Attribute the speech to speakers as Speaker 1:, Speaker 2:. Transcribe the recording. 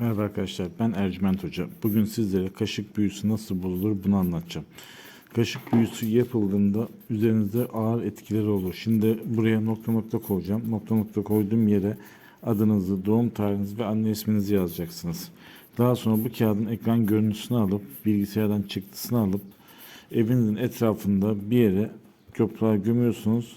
Speaker 1: Merhaba arkadaşlar ben Ercüment Hoca. Bugün sizlere kaşık büyüsü nasıl bozulur bunu anlatacağım. Kaşık büyüsü yapıldığında üzerinizde ağır etkileri olur. Şimdi buraya nokta nokta koyacağım. Nokta nokta koyduğum yere adınızı, doğum tarihinizi ve anne isminizi yazacaksınız. Daha sonra bu kağıdın ekran görüntüsünü alıp bilgisayardan çıktısını alıp evinizin etrafında bir yere toprağa gömüyorsunuz